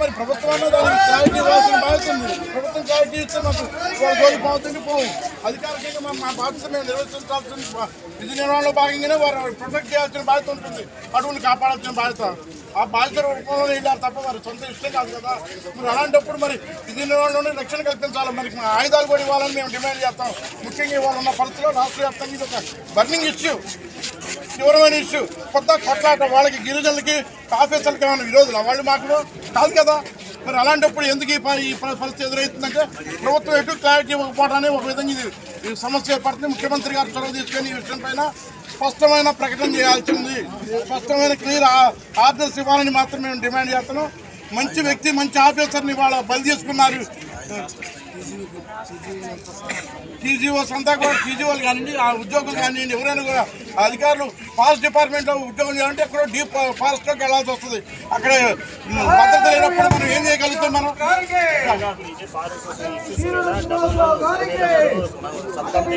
మరి ప్రభుత్వాన్ని దానికి క్లారిటీ ఇవ్వాల్సిన బాధ్యత ఉంది. ప్రభుత్వం క్లారిటీ ఇస్తే మాకు జోలి పోతుంది పోవు అధికారికంగా మా మా బాధ్యత మేము నిర్వహించాల్సిన విధి నిర్వహణలో భాగంగానే వారు ప్రొటెక్ట్ చేయాల్సిన బాధ్యత ఉంటుంది. అడవుని కాపాడాల్సిన బాధ్యత. ఆ బాధ్యత రూపంలో వెళ్ళారు తప్ప మరి సొంత ఇష్టం కాదు కదా. మరి అలాంటప్పుడు మరి విధి నిర్వహణలోనే రక్షణ కల్పించాలి. మరి మా ఆయుధాలు కూడా ఇవ్వాలని మేము డిమాండ్ చేస్తాం. ముఖ్యంగా ఇవాళ ఉన్న పరిస్థితిలో రాష్ట్ర వ్యాప్తంగా ఇది ఒక బర్నింగ్ ఇష్యూ తీవ్రమైన ఇష్యూ. కొత్త కొట్లాట వాళ్ళకి గిరిజనులకి ఆఫీసర్లకి ఏమైనా విరోధులు? వాళ్ళు మాకు కాదు కదా. మరి అలాంటప్పుడు ఎందుకు ఈ పరిస్థితి ఎదురవుతుందంటే ప్రభుత్వం ఎటు క్లారిటీ ఇవ్వకపోవడానే ఒక విధంగా ఇది ఈ సమస్య ఏర్పడుతుంది. ముఖ్యమంత్రి గారు చొరవ తీసుకొని ఈ విషయం పైన స్పష్టమైన ప్రకటన చేయాల్సి ఉంది. స్పష్టమైన క్లియర్ ఆర్డర్స్ ఇవ్వాలని మాత్రం మేము డిమాండ్ చేస్తున్నాం. మంచి వ్యక్తి మంచి ఆఫీసర్ని వాళ్ళ బలి చేసుకున్నారు టీజీఓస్ అంతా కూడా టీజీఓలు కానివ్వండి ఆ ఉద్యోగులు కానివ్వండి ఎవరైనా కూడా అధికారులు ఫారెస్ట్ డిపార్ట్మెంట్లో ఉద్యోగం చేయాలంటే ఎక్కడో డీప్ ఫారెస్ట్లోకి వెళ్ళాల్సి వస్తుంది. అక్కడ భద్రత లేనప్పుడు మనం ఏం చేయగలుగుతాం మనం? సబ్